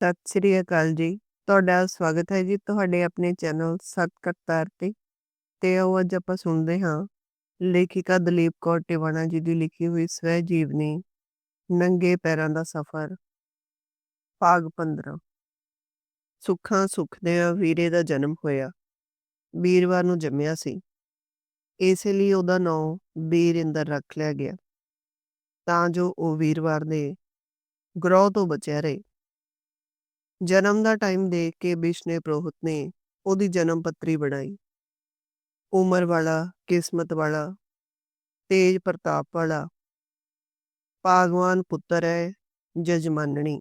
ਸਤਿ ਸ੍ਰੀ ਅਕਾਲ ਜੀ। ਤੁਹਾਡਾ ਸਵਾਗਤ ਹੈ ਜੀ ਤੁਹਾਡੇ ਆਪਣੇ ਚੈਨਲ ਸੱਤ ਕਰਤਾਰ ਤੇ। ਤੇ ਆਓ ਅੱਜ ਆਪਾਂ ਸੁਣਦੇ ਹਾਂ, ਲੇਖਿਕਾ ਦਲੀਪ ਕੌਰ ਟਿਵਾਣਾ ਜੀ ਦੀ ਲਿਖੀ ਹੋਈ ਸਵੈ ਜੀਵਨੀ, ਨੰਗੇ ਪੈਰਾਂ ਦਾ ਸਫ਼ਰ ਭਾਗ 15 ਸੁੱਖਾਂ ਸੁਖਦਿਆਂ ਵੀਰੇ ਦਾ ਜਨਮ ਹੋਇਆ। ਵੀਰਵਾਰ ਨੂੰ ਜੰਮਿਆ ਸੀ। ਇਸ ਲਈ ਉਹਦਾ ਨਾਂ ਵੀਰਿੰਦਰ ਰੱਖ ਲਿਆ ਗਿਆ ਤਾਂ ਜੋ ਉਹ ਵੀਰਵਾਰ ਦੇ ਗ੍ਰਹਿ ਤੋਂ ਬਚਿਆ ਰਹੇ। ਜਨਮ ਦਾ ਟਾਈਮ ਦੇਖ ਕੇ ਬਿਸ਼ਨੇ ਪ੍ਰੋਹਤ ਨੇ ਉਹਦੀ ਜਨਮ ਪੱਤਰੀ ਬਣਾਈ। ਉਮਰ ਵਾਲਾ, ਕਿਸਮਤ ਵਾਲਾ, ਤੇਜ ਪ੍ਰਤਾਪ ਵਾਲਾ, ਪਾਗਵਾਨ ਪੁੱਤਰ ਹੈ ਜਜਮਾਨਣੀ।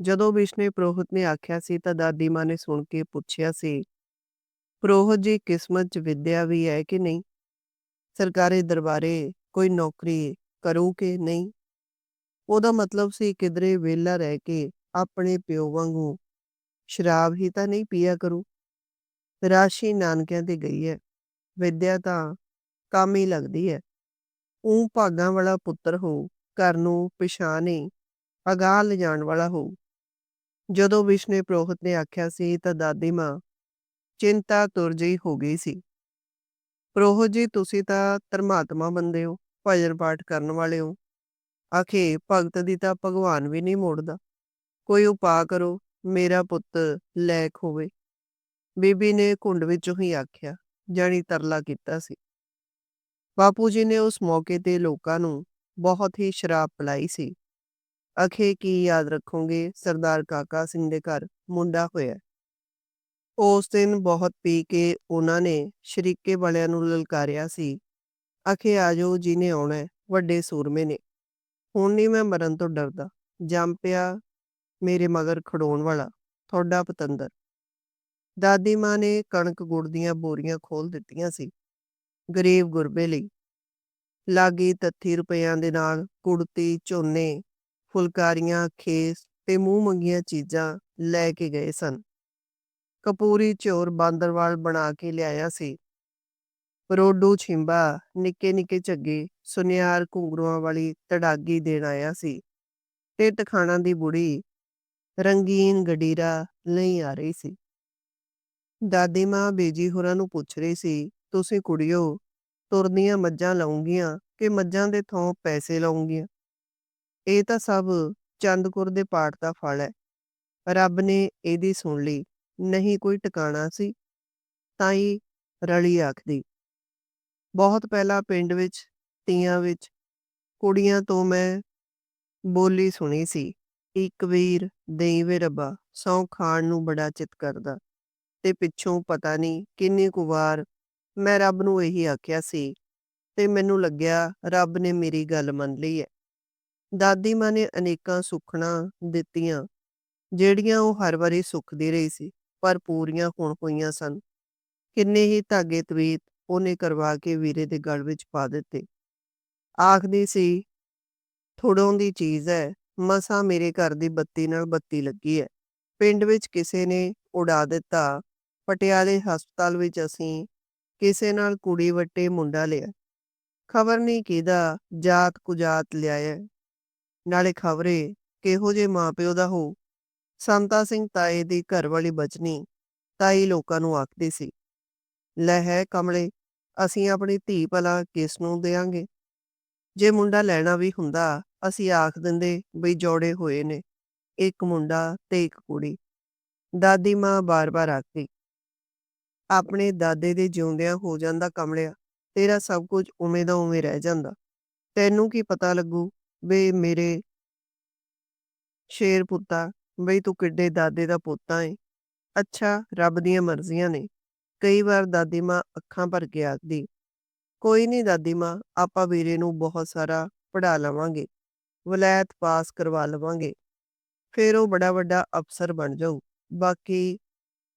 ਜਦੋਂ ਬਿਸ਼ਨੇ ਪ੍ਰੋਹਤ ਨੇ ਆਖਿਆ ਸੀ ਤਾਂ ਦਾਦੀ ਮਾਂ ਨੇ ਸੁਣ ਕੇ ਪੁੱਛਿਆ ਸੀ ਪ੍ਰੋਹਤ ਜੀ ਕਿਸਮਤ 'ਚ ਵਿਦਿਆ ਵੀ ਹੈ ਕਿ ਨਹੀਂ ਸਰਕਾਰੀ ਦਰਬਾਰੇ ਕੋਈ ਨੌਕਰੀ ਕਰੂ ਕਿ ਨਹੀਂ ਉਹਦਾ ਮਤਲਬ ਸੀ ਕਿਧਰੇ ਵਿਹਲਾ ਰਹਿ ਕੇ ਆਪਣੇ ਪਿਓ ਵਾਂਗੂ। ਸ਼ਰਾਬ ਹੀ ਤਾਂ ਨਹੀਂ ਪੀਆ ਕਰੂ। ਰਾਸ਼ੀ ਨਾਨਕਿਆਂ ਤੇ ਗਈ ਹੈ ਵਿਦਿਆ ਤਾਂ ਕੰਮ ਹੀ ਲੱਗਦੀ ਹੈ ਉਹ ਭਾਗਾਂ ਵਾਲਾ ਪੁੱਤਰ ਹੋ ਘਰ ਨੂੰ ਪਛਾਣੇ, ਅਗਾਹ ਲਿਜਾਣ ਵਾਲਾ ਹੋ ਜਦੋਂ ਵਿਸ਼ਨੇ ਪ੍ਰੋਹਤ ਨੇ ਆਖਿਆ ਸੀ ਤਾਂ ਦਾਦੀ ਮਾਂ ਚਿੰਤਾ ਤੁਰ ਜਿਹੀ ਹੋ ਗਈ ਸੀ। ਪ੍ਰੋਹਤ ਜੀ, ਤੁਸੀਂ ਤਾਂ ਧਰਮਾਤਮਾ ਬੰਦੇ ਹੋ, ਭਜਨ ਪਾਠ ਕਰਨ ਵਾਲੇ ਹੋ। ਆਖੇ, ਭਗਤ ਦੀ ਤਾਂ ਭਗਵਾਨ ਵੀ ਨਹੀਂ ਮੋੜਦਾ। ਕੋਈ ਉਪਾਅ ਕਰੋ, ਮੇਰਾ ਪੁੱਤ ਲੈਕ ਹੋਵੇ। ਬੀਬੀ ਨੇ ਘੁੰਡ ਵਿੱਚੋਂ ਹੀ ਆਖਿਆ, ਜਾਣੀ ਤਰਲਾ ਕੀਤਾ ਸੀ। ਬਾਪੂ ਜੀ ਨੇ ਉਸ ਮੌਕੇ ਤੇ ਲੋਕਾਂ ਨੂੰ ਬਹੁਤ ਹੀ ਸ਼ਰਾਬ ਪਲਾਈ ਸੀ। ਅਖੇ ਕੀ ਯਾਦ ਰੱਖੋਗੇ, ਸਰਦਾਰ ਕਾਕਾ ਸਿੰਘ ਦੇ ਘਰ, ਮੁੰਡਾ ਹੋਇਆ? ਉਸ ਦਿਨ ਬਹੁਤ ਪੀ ਕੇ ਉਹਨਾਂ ਨੇ ਸ਼ਰੀਕੇ ਵਾਲਿਆਂ ਨੂੰ ਲਲਕਾਰਿਆ ਸੀ। ਅਖੇ ਆਜੋ, ਜੀ ਨੇ ਆਉਣਾ ਵੱਡੇ ਸੂਰਮੇ ਨੇ। ਹੁਣ ਨਹੀਂ ਮੈਂ ਮਰਨ ਤੋਂ ਡਰਦਾ, ਜੰਮ ਪਿਆ ਮੇਰੇ ਮਗਰ ਖੜੋਣ ਵਾਲਾ, ਤੁਹਾਡਾ ਪਤੰਦਰ। ਦਾਦੀ ਮਾਂ ਨੇ ਕਣਕ ਗੁੜ ਦੀਆਂ ਬੋਰੀਆਂ ਖੋਲ ਦਿੱਤੀਆਂ ਸੀ, ਗਰੀਬ ਗੁਰਬੇ ਲਈ। ਲਾਗੀ ਤੱਥੀ ਰੁਪਈਆਂ ਦੇ ਨਾਲ ਕੁੜਤੀ, ਝੋਨੇ, ਫੁਲਕਾਰੀਆਂ, ਖੇਸ ਤੇ ਮੂੰਹ ਮੰਗੀਆਂ ਚੀਜ਼ਾਂ ਲੈ ਕੇ ਗਏ ਸਨ। ਕਪੂਰੀ ਚੋਰ ਬਾਂਦਰਵਾਲ ਬਣਾ ਕੇ ਲਿਆਇਆ ਸੀ। ਰੋਡੂ ਛਿੰਬਾ ਨਿੱਕੇ ਨਿੱਕੇ ਝੱਗੇ ਸੁਨਿਆਰ ਘੁੰਗਰੂਆਂ ਵਾਲੀ ਤੜਾਗੀ ਦੇਣ ਆਇਆ ਸੀ ਤੇ ਤਖਾਣਾ ਦੀ ਬੁੜੀ ਰੰਗੀਨ ਗਡੀਰਾ ਲਈ ਆ ਰਹੀ ਸੀ। ਦਾਦੀ ਮਾਂ ਬੇਜੀ ਹੋਰਾਂ ਨੂੰ ਪੁੱਛ ਰਹੀ ਸੀ, ਤੁਸੀਂ ਕੁੜਿਓ, ਤੁਰਦੀਆਂ ਮੱਝਾਂ ਲਾਉਂਗੀਆਂ ਕਿ ਮੱਝਾਂ ਦੇ ਥੋਂ ਪੈਸੇ ਲਾਉਂਗੀਆਂ? ਇਹ ਤਾਂ ਸਭ ਚੰਦਕੁਰ ਦੇ ਪਾਠ ਦਾ ਫਲ ਹੈ। ਰੱਬ ਨੇ ਇਹਦੀ ਸੁਣ ਲਈ, ਨਹੀਂ ਕੋਈ ਟਿਕਾਣਾ ਸੀ, ਤਾਂ ਹੀ ਰਲੀ ਆਖਦੀ, ਬਹੁਤ ਪਹਿਲਾਂ ਪਿੰਡ ਵਿੱਚ, ਤੀਆਂ ਵਿੱਚ ਕੁੜੀਆਂ ਤੋਂ ਮੈਂ ਬੋਲੀ ਸੁਣੀ ਸੀ। ਇੱਕ ਵੀਰ ਦੇਈ ਵੇ ਰੱਬਾ ਸੌ ਖਾਣ ਨੂੰ ਬੜਾ ਚਿਤ ਕਰਦਾ ਤੇ ਪਿੱਛੋਂ ਪਤਾ ਨਹੀਂ ਕਿੰਨੀ ਕੁ ਵਾਰ ਮੈਂ ਰੱਬ ਨੂੰ ਇਹੀ ਆਖਿਆ ਸੀ ਤੇ ਮੈਨੂੰ ਲੱਗਿਆ ਰੱਬ ਨੇ ਮੇਰੀ ਗੱਲ ਮੰਨ ਲਈ ਹੈ ਦਾਦੀ ਮਾਂ ਨੇ ਅਨੇਕਾਂ ਸੁਖਣਾ ਦਿੱਤੀਆਂ, ਜਿਹੜੀਆਂ ਉਹ ਹਰ ਵਾਰੀ ਸੁਖਦੀ ਰਹੀ ਸੀ, ਪਰ ਪੂਰੀਆਂ ਹੁਣ ਹੋਈਆਂ ਸਨ। ਕਿੰਨੇ ਹੀ ਧਾਗੇ ਤਵੀਤ ਉਹਨੇ ਕਰਵਾ ਕੇ ਵੀਰੇ ਦੇ ਗਲ ਵਿੱਚ ਪਾ ਦਿੱਤੇ। ਆਖਦੀ ਸੀ ਥੋੜੋਂ ਦੀ ਚੀਜ਼ ਹੈ ਮਸਾ ਮੇਰੇ ਘਰ ਦੀ ਬੱਤੀ ਨਾਲ ਬੱਤੀ ਲੱਗੀ ਹੈ ਪਿੰਡ ਵਿੱਚ ਕਿਸੇ ਨੇ ਉਡਾ ਦਿੱਤਾ। ਪਟਿਆਲੇ ਹਸਪਤਾਲ ਵਿੱਚ ਅਸੀਂ ਕਿਸੇ ਨਾਲ ਕੁੜੀ ਵੱਟੇ ਮੁੰਡਾ ਲਿਆ। ਖਬਰ ਨਹੀਂ ਕਿਹਦਾ, ਜਾਤ ਕੁਜਾਤ ਲਿਆਇਆ। ਨਾਲੇ ਖਬਰੇ ਕਿਹੋ ਜੇ ਮਾਪਿਓ ਦਾ ਹੋ। ਸੰਤਾ ਸਿੰਘ ਤਾਏ ਦੀ ਘਰ ਵਾਲੀ ਬਚਨੀ, ਤਾਈ ਲੋਕਾਂ ਨੂੰ ਆਖਦੀ ਸੀ। ਲੈ ਹੈ ਕਮਲੇ, ਅਸੀਂ ਆਪਣੀ ਧੀ ਭਲਾ ਕਿਸ ਨੂੰ ਦੇਾਂਗੇ ਜੇ ਮੁੰਡਾ ਲੈਣਾ ਵੀ ਹੁੰਦਾ ਅਸੀਂ ਆਖ ਦਿੰਦੇ ਬਈ ਜੋੜੇ ਹੋਏ ਨੇ, ਇੱਕ ਮੁੰਡਾ ਤੇ ਇੱਕ ਕੁੜੀ। ਦਾਦੀ ਮਾਂ ਬਾਰ-ਬਾਰ ਆਖਦੀ, ਆਪਣੇ ਦਾਦੇ ਦੇ ਜਿਉਂਦਿਆਂ ਹੋ ਜਾਂਦਾ ਕਮਲਿਆ, ਤੇਰਾ ਸਭ ਕੁਝ ਉਵੇਂ ਦਾ ਉਵੇਂ ਰਹਿ ਜਾਂਦਾ। ਤੈਨੂੰ ਕੀ ਪਤਾ ਲੱਗੂ ਵੇ ਮੇਰੇ ਸ਼ੇਰ ਪੁੱਤਾ, ਬਈ ਤੂੰ ਕਿੱਡੇ ਦਾਦੇ ਦਾ ਪੁੱਤਾ ਏ। ਅੱਛਾ, ਰੱਬ ਦੀਆਂ ਮਰਜ਼ੀਆਂ ਨੇ। ਕਈ ਵਾਰ ਦਾਦੀ ਮਾਂ ਅੱਖਾਂ ਭਰ ਕੇ ਆਖਦੀ, ਕੋਈ ਨਹੀਂ ਦਾਦੀ ਮਾਂ, ਆਪਾਂ ਵੀਰੇ ਨੂੰ ਬਹੁਤ ਸਾਰਾ ਪੜਾ ਲਵਾਂਗੇ। ਵਲੈਤ ਪਾਸ ਕਰਵਾ ਲਵਾਂਗੇ। ਫਿਰ ਉਹ ਬੜਾ ਵੱਡਾ ਅਫਸਰ ਬਣ ਜਾਊ। ਬਾਕੀ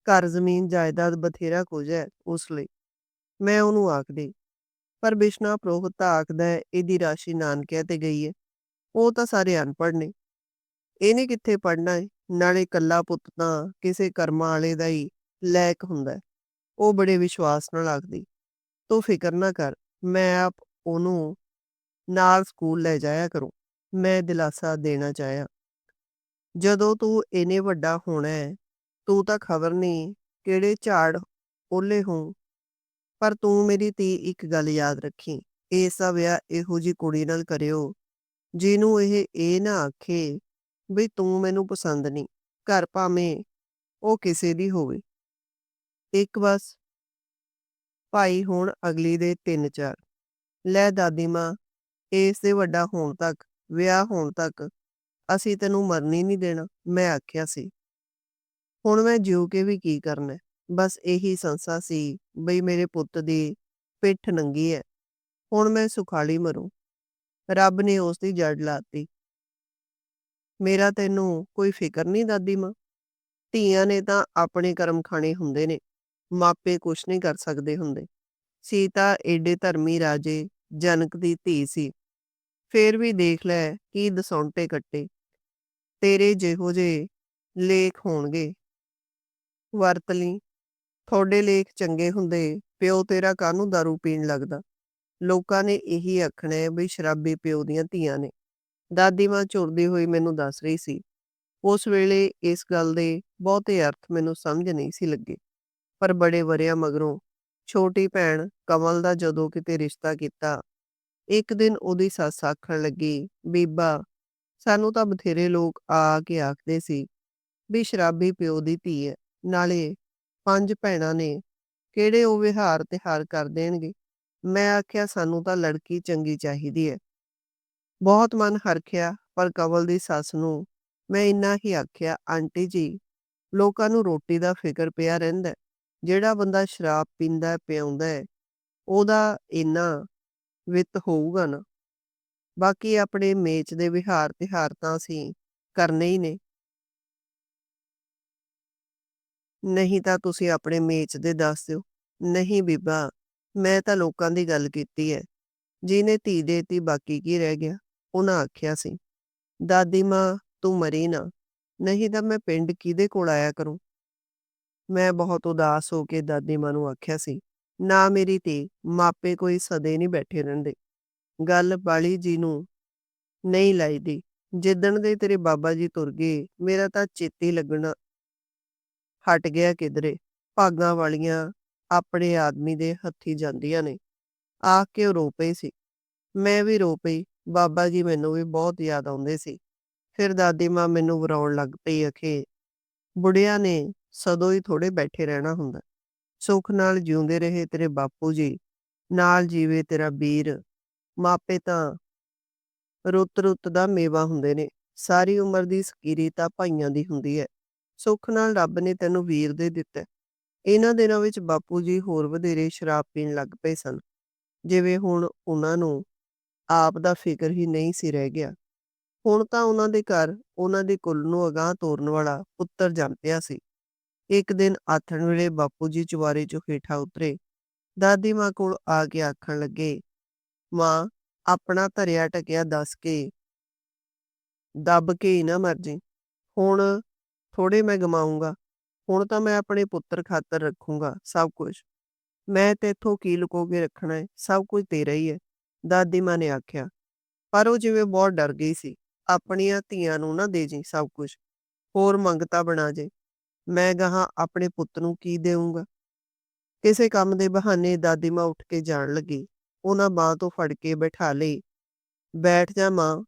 ਘਰ ਜ਼ਮੀਨ ਜਾਇਦਾਦ ਬਥੇਰਾ ਕੁਝ ਹੈ ਉਸ ਲਈ। ਮੈਂ ਉਹਨੂੰ ਆਖਦੀ, ਪਰ ਬਿਸ਼ਨਾ ਪ੍ਰੋਹਤ ਆਖਦਾ ਹੈ, ਇਹਦੀ ਰਾਸ਼ੀ ਨਾਨਕਿਆਂ ਤੇ ਗਈ ਹੈ। ਉਹ ਤਾਂ ਸਾਰੇ ਅਨਪੜ੍ਹ ਨੇ। ਇਹਨੇ ਕਿੱਥੇ ਪੜਨਾ ਹੈ ਨਾਲੇ ਕੱਲਾ ਪੁੱਤ ਤਾਂ ਕਿਸੇ ਕਰਮਾਂ ਵਾਲੇ ਦਾ ਹੀ ਲੈਕ ਹੁੰਦਾ ਉਹ ਬੜੇ ਵਿਸ਼ਵਾਸ ਨਾਲ ਆਖਦੀ, ਤੂੰ ਫਿਕਰ ਨਾ ਕਰ, ਮੈਂ ਆਪ ਉਹਨੂੰ ਨਾਲ ਸਕੂਲ ਲੈ ਜਾਇਆ ਕਰੂੰ। ਮੈਂ ਦਿਲਾਸਾ ਦੇਣਾ ਚਾਹਿਆ। ਜਦੋਂ ਤੂੰ ਇਹਨੇ ਵੱਡਾ ਹੋਣਾ ਹੈ, ਤੂੰ ਤਾਂ ਖ਼ਬਰ ਨਹੀਂ ਕਿਹੜੇ ਝਾੜ ਓਹਲੇ ਹੋ। ਪਰ ਤੂੰ ਮੇਰੀ ਧੀ ਇੱਕ ਗੱਲ ਯਾਦ ਰੱਖੀ। ਰੱਖੀਂ, ਇਸਦਾ ਵਿਆਹ ਇਹੋ ਜਿਹੀ ਕੁੜੀ ਨਾਲ ਕਰਿਓ, ਜਿਹਨੂੰ ਇਹ ਇਹ ਨਾ ਆਖੇ ਵੀ ਤੂੰ ਮੈਨੂੰ ਪਸੰਦ ਨਹੀਂ, ਘਰ ਭਾਵੇਂ ਉਹ ਕਿਸੇ ਦੀ ਹੋਵੇ। ਇੱਕ ਬਸ। ਭਾਈ ਹੋਣ ਅਗਲੀ ਦੇ ਤਿੰਨ ਚਾਰ। ਲੈ ਦਾਦੀ ਮਾਂ, ਇਸ ਦੇ ਵੱਡਾ ਹੋਣ ਤੱਕ, ਵਿਆਹ ਹੋਣ ਤੱਕ ਅਸੀਂ ਤੈਨੂੰ ਮਰਨ ਹੀ ਨਹੀਂ ਦੇਣਾ, ਮੈਂ ਆਖਿਆ ਸੀ। ਹੁਣ ਮੈਂ ਜਿਉ ਕੇ ਵੀ ਕੀ ਕਰਨਾ, ਬਸ ਇਹੀ ਸੰਸਾ ਸੀ ਬਈ ਮੇਰੇ ਪੁੱਤ ਦੀ ਪਿੱਠ ਨੰਗੀ ਹੈ, ਹੁਣ ਮੈਂ ਸੁਖਾਲੀ ਮਰੂ ਰੱਬ ਨੇ ਉਸ ਦੀ ਜੜ ਲਾਤੀ। ਮੇਰਾ ਤੈਨੂੰ ਕੋਈ ਫਿਕਰ ਨਹੀਂ ਦਾਦੀ ਮਾਂ। ਧੀਆਂ ਨੇ ਤਾਂ ਆਪਣੇ ਕਰਮ ਖਾਣੇ ਹੁੰਦੇ ਨੇ, ਮਾਪੇ ਕੁਛ ਨਹੀਂ ਕਰ ਸਕਦੇ ਹੁੰਦੇ। ਸੀਤਾ ਏਡੇ ਧਰਮੀ ਰਾਜੇ ਜਨਕ ਦੀ ਧੀ ਸੀ, ਫੇਰ ਵੀ ਦੇਖ ਲੈ ਕੀ ਦਸੌਂਟੇ ਕੱਟੇ। ਤੇਰੇ ਜਿਹੋ ਜਿਹੇ ਲੇਖ ਹੋਣਗੇ ਵਰਤ ਲਈ, ਤੁਹਾਡੇ ਲੇਖ ਚੰਗੇ ਹੁੰਦੇ, ਪਿਓ ਤੇਰਾ ਕਾਹਨੂੰ ਦਾਰੂ ਪੀਣ ਲੱਗਦਾ। ਲੋਕਾਂ ਨੇ ਇਹੀ ਆਖਣਾ ਹੈ ਬਈ ਸ਼ਰਾਬੀ ਪਿਓ ਦੀਆਂ ਧੀਆਂ ਨੇ। ਦਾਦੀ ਮਾਂ ਝੁਰਦੀ ਹੋਈ ਮੈਨੂੰ ਦੱਸ ਰਹੀ ਸੀ। ਉਸ ਵੇਲੇ ਇਸ ਗੱਲ ਦੇ ਬਹੁਤੇ ਅਰਥ ਮੈਨੂੰ ਸਮਝ ਨਹੀਂ ਸੀ ਲੱਗੇ, ਪਰ ਬੜੇ ਵਰ੍ਹਿਆਂ ਮਗਰੋਂ ਛੋਟੀ ਭੈਣ ਕਮਲ ਦਾ ਜਦੋਂ ਕਿਤੇ ਰਿਸ਼ਤਾ ਕੀਤਾ, ਇੱਕ ਦਿਨ ਉਹਦੀ ਸੱਸ ਆਖਣ ਲੱਗੀ, ਬੀਬਾ ਸਾਨੂੰ ਤਾਂ ਬਥੇਰੇ ਲੋਕ ਆ ਕੇ ਆਖਦੇ ਸੀ ਵੀ ਸ਼ਰਾਬੀ ਪਿਓ ਦੀ ਧੀ ਹੈ, ਨਾਲੇ ਪੰਜ ਭੈਣਾਂ ਨੇ, ਕਿਹੜੇ ਉਹ ਵਿਹਾਰ ਤਿਹਾਰ ਕਰ ਦੇਣਗੇ। ਮੈਂ ਆਖਿਆ ਸਾਨੂੰ ਤਾਂ ਲੜਕੀ ਚੰਗੀ ਚਾਹੀਦੀ ਹੈ। ਬਹੁਤ ਮਨ ਹਰਖਿਆ ਪਰ ਕਮਲ ਦੀ ਸੱਸ ਨੂੰ ਮੈਂ ਇੰਨਾ ਹੀ ਆਖਿਆ, ਆਂਟੀ ਜੀ, ਲੋਕਾਂ ਨੂੰ ਰੋਟੀ ਦਾ ਫਿਕਰ ਪਿਆ ਰਹਿੰਦਾ, ਜਿਹੜਾ ਬੰਦਾ ਸ਼ਰਾਬ ਪੀਂਦਾ ਪਿਆਉਂਦਾ ਹੈ, ਉਹਦਾ ਇੰਨਾ ਵਿੱਤ ਹੋਊਗਾ ਨਾ। ਬਾਕੀ ਆਪਣੇ ਮੇਚ ਦੇ ਵਿਹਾਰ ਤਿਹਾਰ ਤਾਂ ਅਸੀਂ ਕਰਨੇ ਹੀ ਨੇ। ਨਹੀਂ ਤਾਂ ਤੁਸੀਂ ਆਪਣੇ ਮੇਚ ਦੇ ਦੱਸ ਦਿਓ। ਨਹੀਂ ਬੀਬਾ, ਮੈਂ ਤਾਂ ਲੋਕਾਂ ਦੀ ਗੱਲ ਕੀਤੀ ਹੈ। ਜਿਹਨੇ ਧੀ ਦੇਤੀ ਬਾਕੀ ਕੀ ਰਹਿ ਗਿਆ, ਉਹਨਾਂ ਆਖਿਆ ਸੀ। ਦਾਦੀ ਮਾਂ ਤੂੰ ਮਰੀ ਨਾ, ਨਹੀਂ ਤਾਂ ਮੈਂ ਪਿੰਡ ਕਿਹਦੇ ਕੋਲ ਆਇਆ ਕਰੂੰ। ਮੈਂ ਬਹੁਤ ਉਦਾਸ ਹੋ ਕੇ ਦਾਦੀ ਮਾਂ ਨੂੰ ਆਖਿਆ ਸੀ, ਨਾ ਮੇਰੀ ਧੀ, ਮਾਪੇ ਕੋਈ ਸਦੇ ਨਹੀਂ ਬੈਠੇ ਰਹਿੰਦੇ। ਗੱਲ ਬਾਲੀ ਜੀ ਨੂੰ ਨਹੀਂ ਲਾਈਦੀ। ਜਿੱਦਣ ਦੇ ਤੇਰੇ ਬਾਬਾ ਜੀ ਤੁਰ ਗਏ, ਮੇਰਾ ਤਾਂ ਚੇਤੇ ਲੱਗਣਾ ਹਟ ਗਿਆ ਕਿਧਰੇ। ਭਾਗਾਂ ਵਾਲੀਆਂ ਆਪਣੇ ਆਦਮੀ ਦੇ ਹੱਥੀ ਜਾਂਦੀਆਂ ਨੇ। ਆਖ ਕੇ ਉਹ ਰੋ ਪਈ ਸੀ। ਮੈਂ ਵੀ ਰੋ ਪਈ, ਬਾਬਾ ਜੀ ਮੈਨੂੰ ਵੀ ਬਹੁਤ ਯਾਦ ਆਉਂਦੇ ਸੀ। ਫਿਰ ਦਾਦੀ ਮਾਂ ਮੈਨੂੰ ਵਰਾਉਣ ਲੱਗ ਪਈ ਅਖੇ, ਬੁੜਿਆਂ ਨੇ ਸਦੋਂ ਹੀ ਥੋੜੇ ਬੈਠੇ ਰਹਿਣਾ ਹੁੰਦਾ। ਸੁੱਖ ਨਾਲ ਜਿਉਂਦੇ ਰਹੇ ਤੇਰੇ ਬਾਪੂ ਜੀ, ਨਾਲ ਜੀਵੇ ਤੇਰਾ ਵੀਰ, ਮਾਪੇ ਤਾਂ ਰੁੱਤ ਰੁੱਤ ਦਾ ਮੇਵਾ ਹੁੰਦੇ ਨੇ, ਸਾਰੀ ਉਮਰ ਦੀ ਸਕੀਰੀ ਤਾਂ ਭਾਈਆਂ ਦੀ ਹੁੰਦੀ ਹੈ। ਸੁੱਖ ਨਾਲ ਰੱਬ ਨੇ ਤੈਨੂੰ ਵੀਰ ਦੇ ਦਿੱਤਾ। ਇਹਨਾਂ ਦਿਨਾਂ ਵਿੱਚ ਬਾਪੂ ਜੀ ਹੋਰ ਵਧੇਰੇ ਸ਼ਰਾਬ ਪੀਣ ਲੱਗ ਪਏ ਸਨ, ਜਿਵੇਂ ਹੁਣ ਉਹਨਾਂ ਨੂੰ ਆਪ ਦਾ ਫਿਕਰ ਹੀ ਨਹੀਂ ਸੀ ਰਹਿ ਗਿਆ। ਹੁਣ ਤਾਂ ਉਹਨਾਂ ਦੇ ਘਰ ਉਹਨਾਂ ਦੇ ਕੁੱਲ ਨੂੰ ਅਗਾਂਹ ਤੋਰਨ ਵਾਲਾ ਪੁੱਤਰ ਜੰਮ ਪਿਆ ਸੀ। ਇੱਕ ਦਿਨ ਆਥਣ ਵੇਲੇ ਬਾਪੂ ਜੀ ਚੁਬਾਰੇ ਚੋਂ ਹੇਠਾਂ ਉਤਰੇ, ਦਾਦੀ ਮਾਂ ਕੋਲ ਆ ਕੇ ਆਖਣ ਲੱਗੇ, ਮਾਂ ਆਪਣਾ ਧਰਿਆ ਟਕਿਆ ਦੱਸ ਕੇ ਦੱਬ ਕੇ ਹੀ ਨਾ ਮਰ ਜੀ। ਹੁਣ ਥੋੜੇ ਮੈਂ ਗਮਾਉਂਗਾ, ਹੁਣ ਤਾਂ ਮੈਂ ਆਪਣੇ ਪੁੱਤਰ ਖਾਤਰ ਰੱਖੂੰਗਾ ਸਭ ਕੁਝ। ਮੈਂ ਤੇਥੋਂ ਕੀ ਲੁਕੋ ਕੇ ਰੱਖਣਾ ਹੈ, ਸਭ ਕੁਝ ਤੇਰਾ ਹੀ ਹੈ, ਦਾਦੀ ਮਾਂ ਨੇ ਆਖਿਆ। ਪਰ ਉਹ ਜਿਵੇਂ ਬਹੁਤ ਡਰ ਗਈ ਸੀ, ਆਪਣੀਆਂ ਧੀਆਂ ਨੂੰ ਨਾ ਦੇ ਜੀ ਸਭ ਕੁਝ, ਹੋਰ ਮੰਗਤਾ ਬਣਾ ਜੇ। ਮੈਂ ਗਾਹਾਂ ਆਪਣੇ ਪੁੱਤ ਨੂੰ ਕੀ ਦੇਵਾਂਗਾ। ਕਿਸੇ ਕੰਮ ਦੇ ਬਹਾਨੇ ਦਾਦੀ ਮਾਂ ਉੱਠ ਕੇ ਜਾਣ ਲੱਗੀ। ਉਹਨਾਂ ਬਾਂਹ ਤੋਂ ਫੜ ਕੇ ਬਿਠਾ ਲਈ। ਬੈਠ ਜਾ ਮਾਂ,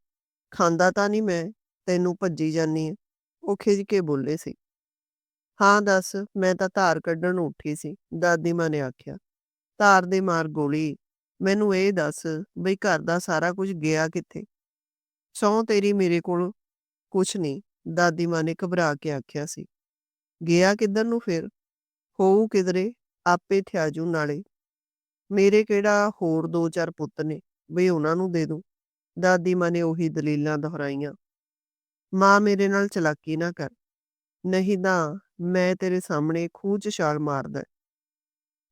ਖਾਂਦਾ ਤਾਂ ਨਹੀਂ ਮੈਂ, ਤੈਨੂੰ ਭੱਜੀ ਜਾਨੀ ਹੈ। ਉਹ ਖਿਝ ਕੇ ਬੋਲੇ ਸੀ। ਹਾਂ ਦੱਸ, ਮੈਂ ਤਾਂ ਧਾਰ ਕੱਢਣ ਨੂੰ ਉੱਠੀ ਸੀ, ਦਾਦੀ ਮਾਂ ਨੇ ਆਖਿਆ। ਧਾਰ ਦੇ ਮਾਰ ਗੋਲੀ, ਮੈਨੂੰ ਇਹ ਦੱਸ ਬਈ ਘਰ ਦਾ ਸਾਰਾ ਕੁਝ ਗਿਆ ਕਿੱਥੇ। ਸਹੁੰ ਤੇਰੀ ਮੇਰੇ ਕੋਲ ਕੁਛ ਨਹੀਂ, ਦਾਦੀ ਮਾਂ ਨੇ ਘਬਰਾ ਕੇ ਆਖਿਆ ਸੀ। ਗਿਆ ਕਿੱਧਰ ਨੂੰ ਫਿਰ? ਹੋਊ ਕਿਧਰੇ, ਆਪੇ ਥਿਆਜੂ ਨਾਲੇ। ਮੇਰੇ ਕਿਹੜਾ ਹੋਰ ਦੋ ਚਾਰ ਪੁੱਤ ਨੇ, ਵੀ ਉਹਨਾਂ ਨੂੰ ਦੇ ਦੂੰ। ਦਾਦੀ ਮਾਂ ਨੇ ਉਹੀ ਦਲੀਲਾਂ ਦੁਹਰਾਈਆਂ। ਮਾਂ ਮੇਰੇ ਨਾਲ ਚਲਾਕੀ ਨਾ ਕਰ, ਨਹੀਂ ਤਾਂ ਮੈਂ ਤੇਰੇ ਸਾਹਮਣੇ ਖੂਹ 'ਚ ਛਾਲ ਮਾਰਦਾ।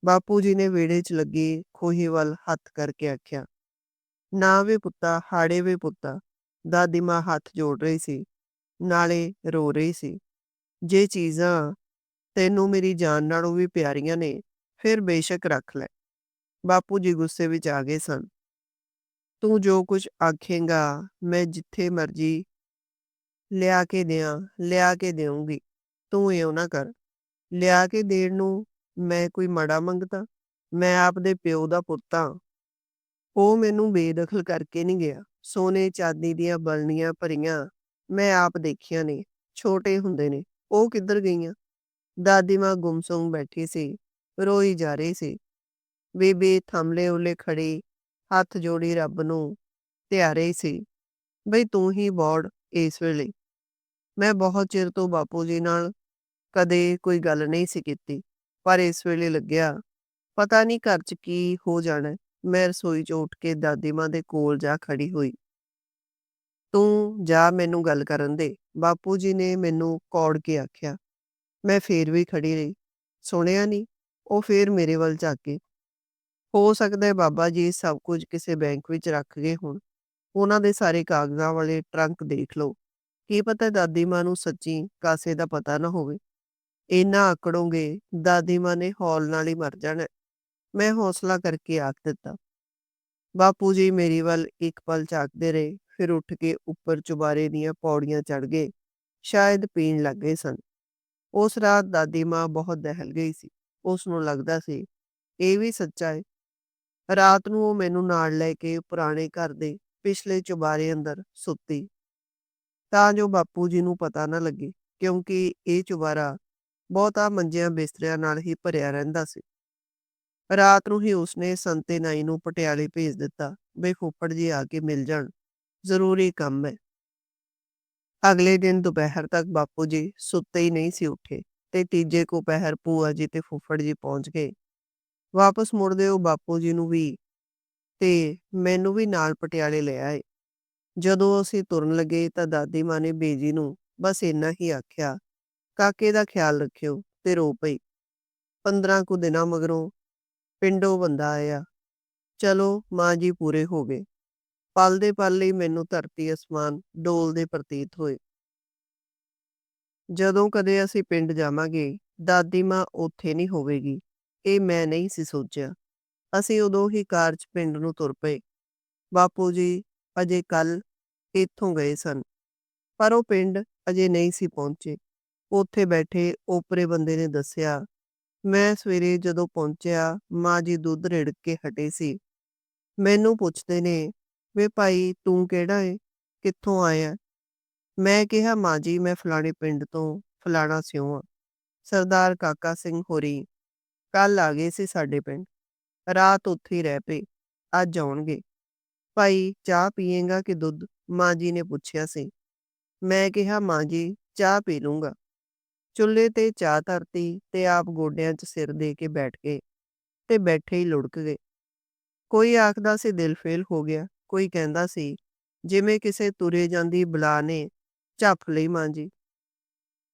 ਬਾਪੂ ਜੀ ਨੇ ਵਿਹੜੇ 'ਚ ਲੱਗੇ ਖੋਹੇ ਵੱਲ ਹੱਥ ਕਰਕੇ ਆਖਿਆ, ਨਾ ਵੇ ਪੁੱਤਾ, ਹਾੜੇ ਵੇ ਪੁੱਤਾ। ਦਾਦੀ ਮਾਂ ਹੱਥ ਜੋੜ ਰਹੀ ਸੀ, ਨਾਲੇ ਰੋ ਰਹੀ ਸੀ। ਜੇ ਚੀਜ਼ਾਂ ਤੈਨੂੰ ਮੇਰੀ ਜਾਨ ਨਾਲੋਂ ਵੀ ਪਿਆਰੀਆਂ ਨੇ, ਫਿਰ ਬੇਸ਼ੱਕ ਰੱਖ ਲੈ। ਬਾਪੂ ਜੀ ਗੁੱਸੇ ਵਿੱਚ ਆ ਗਏ ਸਨ। ਤੂੰ ਜੋ ਕੁਝ ਆਖੇਂਗਾ, ਮੈਂ ਜਿੱਥੇ ਮਰਜ਼ੀ ਲਿਆ ਕੇ ਦਿਆਂ, ਲਿਆ ਕੇ ਦੇਊਂਗੀ, ਤੂੰ ਇਉਂ ਨਾ ਕਰ। ਲਿਆ ਕੇ ਦੇਣ ਨੂੰ ਮੈਂ ਕੋਈ ਮਾੜਾ ਮੰਗਦਾ? ਮੈਂ ਆਪਦੇ ਪਿਓ ਦਾ ਪੁੱਤ ਆਂ। ਉਹ ਮੈਨੂੰ ਬੇਦਖਲ ਕਰਕੇ ਨਹੀਂ ਗਿਆ। ਸੋਨੇ ਚਾਂਦੀ ਦੀਆਂ ਬਲਣੀਆਂ ਭਰੀਆਂ ਮੈਂ ਆਪ ਦੇਖੀਆਂ ਨੇ, ਛੋਟੇ ਹੁੰਦੇ ਨੇ। ਉਹ ਕਿੱਧਰ ਗਈਆਂ? ਦਾਦੀ ਮਾਂ ਗੁੰਮਸੁੰਮ ਬੈਠੀ ਸੀ, ਰੋਈ ਜਾ ਰਹੀ ਸੀ। ਬੀਬੀ ਥੰਮਲੇ ਉੱਲੇ ਖੜੀ, ਹੱਥ ਜੋੜੀ ਰੱਬ ਨੂੰ ਧਿਆ ਰਹੀ ਸੀ, ਬਈ ਤੂੰ ਹੀ ਬੋੜ ਇਸ ਵੇਲੇ। ਮੈਂ ਬਹੁਤ ਚਿਰ ਤੋਂ ਬਾਪੂ ਜੀ ਨਾਲ ਕਦੇ ਕੋਈ ਗੱਲ ਨਹੀਂ ਸੀ ਕੀਤੀ, ਪਰ ਇਸ ਵੇਲੇ ਲੱਗਿਆ ਪਤਾ ਨਹੀਂ ਘਰ 'ਚ ਕੀ ਹੋ ਜਾਣਾ ਮੈਂ ਰਸੋਈ ਚ ਉੱਠ ਕੇ ਦਾਦੀ ਮਾਂ ਦੇ ਕੋਲ ਜਾ ਖੜੀ ਹੋਈ। ਤੂੰ ਜਾ ਮੈਨੂੰ ਗੱਲ ਕਰਨ ਦੇ, ਬਾਪੂ ਜੀ ਨੇ ਮੈਨੂੰ ਕੌੜ ਕੇ ਆਖਿਆ। ਮੈਂ ਫੇਰ ਵੀ ਖੜੀ ਰਹੀ। ਸੁਣਿਆ ਨਹੀਂ, ਉਹ ਫੇਰ ਮੇਰੇ ਵੱਲ ਝਾਕੇ। ਹੋ ਸਕਦਾ ਹੈ ਬਾਬਾ ਜੀ ਸਭ ਕੁਝ ਕਿਸੇ ਬੈਂਕ ਵਿੱਚ ਰੱਖ ਗਏ ਹੋਣ। ਉਹਨਾਂ ਦੇ ਸਾਰੇ ਕਾਗਜ਼ਾਂ ਵਾਲੇ ਟਰੰਕ ਦੇਖ ਲਓ। ਕੀ ਪਤਾ ਦਾਦੀ ਮਾਂ ਨੂੰ ਸੱਚੀ ਕਾਸੇ ਦਾ ਪਤਾ ਨਾ ਹੋਵੇ। ਇੰਨਾ ਆਕੜੋਂਗੇ, ਦਾਦੀ ਮਾਂ ਨੇ ਹੌਲ ਨਾਲ ਹੀ ਮਰ ਜਾਣਾ ਮੈਂ ਹੌਸਲਾ ਕਰਕੇ ਆਖ ਦਿੱਤਾ। ਬਾਪੂ ਜੀ ਮੇਰੀ ਵੱਲ ਇੱਕ ਪਲ ਝਾਕਦੇ ਰਹੇ, ਫਿਰ ਉੱਠ ਕੇ ਉੱਪਰ ਚੁਬਾਰੇ ਦੀਆਂ ਪੌੜੀਆਂ ਚੜ੍ਹ ਗਏ। ਸ਼ਾਇਦ ਪੀਣ ਲੱਗ ਗਏ ਸਨ। ਉਸ ਰਾਤ ਦਾਦੀ ਮਾਂ ਬਹੁਤ ਦਹਿਲ ਗਈ ਸੀ। ਉਸ ਨੂੰ ਲੱਗਦਾ ਸੀ, ਇਹ ਵੀ ਸੱਚਾ ਹੈ। ਰਾਤ ਨੂੰ ਉਹ ਮੈਨੂੰ ਨਾਲ ਲੈ ਕੇ ਪੁਰਾਣੇ ਘਰ ਦੇ ਪਿਛਲੇ ਚੁਬਾਰੇ ਅੰਦਰ ਸੁੱਤੀ, ਤਾਂ ਜੋ ਬਾਪੂ ਜੀ ਨੂੰ ਪਤਾ ਨਾ ਲੱਗੇ, ਕਿਉਂਕਿ ਇਹ ਚੁਬਾਰਾ ਬਹੁਤਾ ਮੰਜਿਆਂ ਬਿਸਤਰਿਆਂ ਨਾਲ ਹੀ ਭਰਿਆ ਰਹਿੰਦਾ ਸੀ। ਰਾਤ ਨੂੰ ਹੀ ਉਸਨੇ ਸੰਤੇ ਨਾਈ ਨੂੰ ਪਟਿਆਲੇ ਭੇਜ ਦਿੱਤਾ, ਬਈ ਫੁੱਫੜ ਜੀ ਆ ਕੇ ਮਿਲ ਜਾਣ, ਜ਼ਰੂਰੀ ਕੰਮ ਹੈ। ਅਗਲੇ ਦਿਨ ਦੁਪਹਿਰ ਤੱਕ ਬਾਪੂ ਜੀ ਸੁੱਤੇ ਹੀ ਨਹੀਂ ਸੀ ਉੱਠੇ ਤੇ ਤੀਜੇ ਕੁ ਪਹਿਰ ਭੂਆ ਜੀ ਤੇ ਫੁੱਫੜ ਜੀ ਪਹੁੰਚ ਗਏ। ਵਾਪਸ ਮੁੜਦੇ ਉਹ ਬਾਪੂ ਜੀ ਨੂੰ ਵੀ ਤੇ ਮੈਨੂੰ ਵੀ ਨਾਲ ਪਟਿਆਲੇ ਲੈ ਆਏ। ਜਦੋਂ ਅਸੀਂ ਤੁਰਨ ਲੱਗੇ ਤਾਂ ਦਾਦੀ ਮਾਂ ਨੇ ਬੇਜੀ ਨੂੰ ਬਸ ਇੰਨਾ ਹੀ ਆਖਿਆ, ਕਾਕੇ ਦਾ ਖਿਆਲ ਰੱਖਿਓ ਤੇ ਰੋ ਪਈ। 15 ਕੁ ਦਿਨਾਂ ਮਗਰੋਂ ਪਿੰਡੋਂ ਬੰਦਾ ਆਇਆ। ਚਲੋ ਮਾਂ ਜੀ ਪੂਰੇ ਹੋ ਗਏ। ਪਲ ਦੇ ਪਲ ਲਈ ਮੈਨੂੰ ਧਰਤੀ ਅਸਮਾਨ ਡੋਲਦੇ ਪ੍ਰਤੀਤ ਹੋਏ। ਜਦੋਂ ਕਦੇ ਅਸੀਂ ਪਿੰਡ ਜਾਵਾਂਗੇ, ਦਾਦੀ ਮਾਂ ਉੱਥੇ ਨਹੀਂ ਹੋਵੇਗੀ, ਇਹ ਮੈਂ ਨਹੀਂ ਸੀ ਸੋਚਿਆ। ਅਸੀਂ ਉਦੋਂ ਹੀ ਕਾਰ 'ਚ ਪਿੰਡ ਨੂੰ ਤੁਰ ਪਏ। ਬਾਪੂ ਜੀ ਅਜੇ ਕੱਲ ਇੱਥੋਂ ਗਏ ਸਨ, ਪਰ ਉਹ ਪਿੰਡ ਅਜੇ ਨਹੀਂ ਸੀ ਪਹੁੰਚੇ। ਉੱਥੇ ਬੈਠੇ ਓਪਰੇ ਬੰਦੇ ਨੇ ਦੱਸਿਆ, ਮੈਂ ਸਵੇਰੇ ਜਦੋਂ ਪਹੁੰਚਿਆ ਮਾਂ ਜੀ ਦੁੱਧ ਰਿੜਕ ਕੇ ਹਟੇ ਸੀ। ਮੈਨੂੰ ਪੁੱਛਦੇ ਨੇ, ਵੇ ਭਾਈ ਤੂੰ ਕਿਹੜਾ ਏ, ਕਿੱਥੋਂ ਆਇਆ? ਮੈਂ ਕਿਹਾ ਮਾਂ ਜੀ ਮੈਂ ਫਲਾਣੇ ਪਿੰਡ ਤੋਂ ਫਲਾਣਾ ਸਿਉਂ ਆ। ਸਰਦਾਰ ਕਾਕਾ ਸਿੰਘ ਹੋਰੀ ਕੱਲ ਆ ਗਏ ਸੀ ਸਾਡੇ ਪਿੰਡ। ਰਾਤ ਉੱਥੇ ਹੀ ਰਹਿ ਪਏ, ਅੱਜ ਆਉਣਗੇ। ਭਾਈ ਚਾਹ ਪੀਏਗਾ ਕਿ ਦੁੱਧ? ਮਾਂ ਜੀ ਨੇ ਪੁੱਛਿਆ ਸੀ। ਮੈਂ ਕਿਹਾ ਮਾਂ ਜੀ ਚਾਹ ਪੀ ਲੂੰਗਾ। ਚੁੱਲ੍ਹੇ ਤੇ ਚਾਹ ਧਰਤੀ ਤੇ ਆਪ ਗੋਡਿਆਂ 'ਚ ਸਿਰ ਦੇ ਕੇ ਬੈਠ ਗਏ ਤੇ ਬੈਠੇ ਹੀ ਲੁੜਕ ਗਏ। ਕੋਈ ਆਖਦਾ ਸੀ ਦਿਲ ਫੇਲ ਹੋ ਗਿਆ, ਕੋਈ ਕਹਿੰਦਾ ਸੀ ਜਿਵੇਂ ਕਿਸੇ ਤੁਰੇ ਜਾਂਦੀ ਬਲਾ ਨੇ ਝੱਪ ਲਈ ਮਾਂ ਜੀ।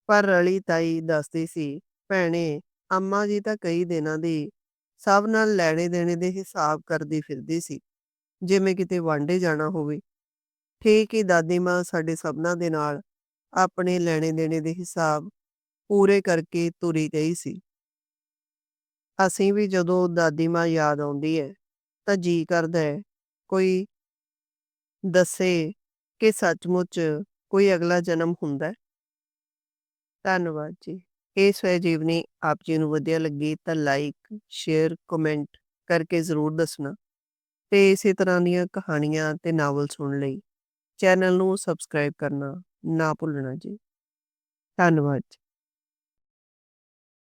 ਪਰ ਰਲੀ ਤਾਈ ਦੱਸਦੀ ਸੀ, ਭੈਣੇ ਅੰਮਾ ਜੀ ਤਾਂ ਕਈ ਦਿਨਾਂ ਦੀ ਸਭ ਨਾਲ ਲੈਣੇ ਦੇਣੇ ਦੇ ਹਿਸਾਬ ਕਰਦੀ ਫਿਰਦੀ ਸੀ, ਜਿਵੇਂ ਕਿਤੇ ਵਾਂਢੇ ਜਾਣਾ ਹੋਵੇ। ਠੀਕ ਹੀ ਦਾਦੀ ਮਾਂ ਸਾਡੇ ਸਭਨਾਂ ਦੇ ਨਾਲ ਆਪਣੇ ਲੈਣੇ ਦੇਣੇ ਦੇ ਹਿਸਾਬ ਪੂਰੇ ਕਰਕੇ ਤੁਰੀ ਗਈ ਸੀ। ਅਸੀਂ ਵੀ ਜਦੋਂ ਦਾਦੀ ਮਾਂ ਯਾਦ ਆਉਂਦੀ ਹੈ ਤਾਂ ਜੀ ਕਰਦਾ ਹੈ ਕੋਈ ਦੱਸੇ ਕਿ ਸੱਚਮੁੱਚ ਕੋਈ ਅਗਲਾ ਜਨਮ ਹੁੰਦਾ ਹੈ। ਧੰਨਵਾਦ ਜੀ। ਇਹ ਸਵੈ ਜੀਵਨੀ ਆਪ ਜੀ ਨੂੰ ਵਧੀਆ ਲੱਗੀ ਤਾਂ ਲਾਈਕ, ਸ਼ੇਅਰ, ਕਮੈਂਟ ਕਰਕੇ ਜ਼ਰੂਰ ਦੱਸਣਾ ਤੇ ਇਸੇ ਤਰ੍ਹਾਂ ਦੀਆਂ ਕਹਾਣੀਆਂ ਤੇ ਨਾਵਲ ਸੁਣਨ ਲਈ ਚੈਨਲ ਨੂੰ ਸਬਸਕ੍ਰਾਈਬ ਕਰਨਾ ਨਾ ਭੁੱਲਣਾ ਜੀ। ਧੰਨਵਾਦ ਜੀ।